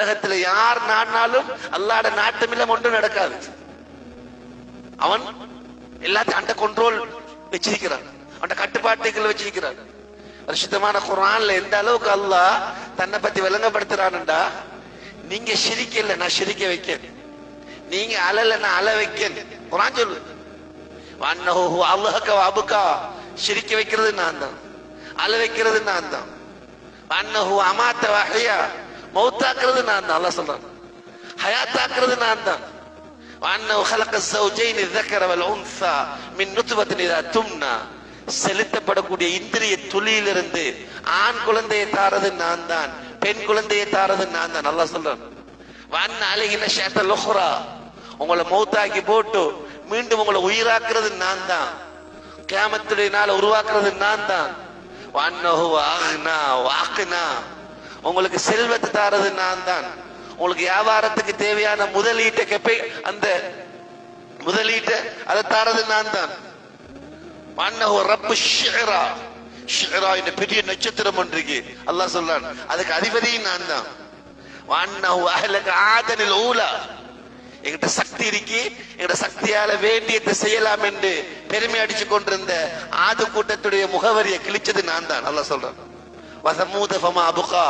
உலகத்துல யார் நாடினாலும் அல்லாட நாட்டமில்ல ஒன்றும் நடக்காது. அவன் எல்லாத்தையும் அந்த கண்ட்ரோல் வச்சிருக்கிறான். அந்த கட்டுப்பாட்டுகள் வச்சிருக்கிறான். பரிசுத்தமான குரான்ல எந்த அளவுக்கு அல்லாஹ் தன்னை பத்தி விளங்கப்படுத்துறான்டா நீங்க சிரிக்கல நான் சிரிக்க வைக்க நீங்க அழல நான் அழ வைக்க குரான் சொல்லு. வன்னஹு அல்லாஹ்க அபுக்கா சிரிக்க வைக்கிறது நான் தான். அழ வைக்கிறது நான் தான். வன்னஹு அமாத்த வகையா மௌத்தாக்குறது நான் தான் அல்லாஹ் சொல்றான் ஹயாத்தாக்குறது நான் தான் وأنه خلق الزوجين الذكر والأنثى من نطفة إذا تمنى செலுத்தப்படக்கூடிய இந்திரிய துளியிலிருந்து ஆண் குழந்தையை தாரது நான் தான் பெண் குழந்தையை தாரது நான் தான் நல்லா சொல்றேன் வண்ண அழகின சேத்த லொஹ்ரா உங்களை மௌத்தாக்கி போட்டு மீண்டும் உங்களை உயிராக்குறது நான் தான் கேமத்துடைய நாள உருவாக்குறது நான் தான் வன்னஹு ஆகுனா வாக்குனா உங்களுக்கு செல்வத்தை தாரது நான் தான் உங்களுக்கு வியாபாரத்துக்கு தேவையான முதலீட்டை கெப்பை அந்த முதலீட்டை அதை தாரது நான் தான் அன்னஹு ரப்பு ஷிரா ஷிரா என்ற பெரிய நட்சத்திரம் ஒன்றுக்கு அல்லாஹ் சொல்றான். அதுக்கு அதிபதியும் நான் தான் அன்னஹு அஹ்லக ஆதனில் ஊலா. எங்கிட்ட சக்தி இருக்கு. எங்கிட்ட சக்தியால வேண்டியதை செய்யலாம் என்று பெருமை அடிச்சு கொண்டிருந்த ஆது கூட்டத்துடைய முகவரியை கிழிச்சது நான் தான் நல்லா சொல்றேன். வசமூத ஃபமா அபுகா.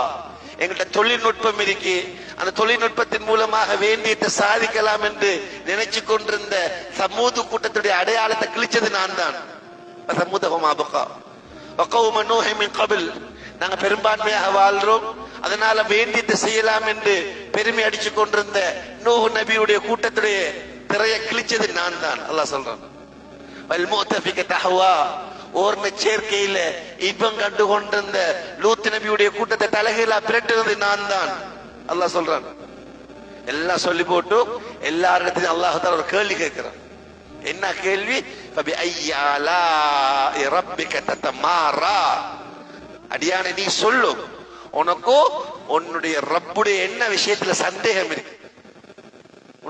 எங்கிட்ட தொழில்நுட்பம் இருக்கு. அந்த தொழில்நுட்பத்தின் மூலமாக வேண்டியத்தை சாதிக்கலாம் என்று நினைச்சு கொண்டிருந்த சமூது கூட்டத்துடைய அடையாளத்தை கிழிச்சது நான் தான் சமூத அபுகா. வக்கவும கபில். நாங்க பெரும்பான்மையாக வாழ்றோம். அதனால வேண்டியத்தை செய்யலாம் என்று பெருமை அடிச்சு கொண்டிருந்த நூஹ் நபியுடைய கூட்டத்துடைய திரையை கிழிச்சது நான் தான் அல்லாஹ் சொல்றேன். வல்முத்தஃபிக தஹவா ஓர்ண சேர்க்கையில இன்பம் கண்டு கொண்டிருந்த லூத் நபியுடைய கூட்டத்தை தலைகீழா பிரட்டுறது நான் தான் அல்லாஹ் சொல்றான். எல்லாம் சொல்லி போட்டு எல்லாரிடத்திலும் அல்லாஹ் ஒரு கேள்வி கேட்கிறான். என்ன கேள்வி? ஃபபி ஐயாலா ரப்பிக மாறா அடியான நீ சொல்லு. உனக்கோ உன்னுடைய ரப்புடைய என்ன விஷயத்துல சந்தேகம் இருக்கு?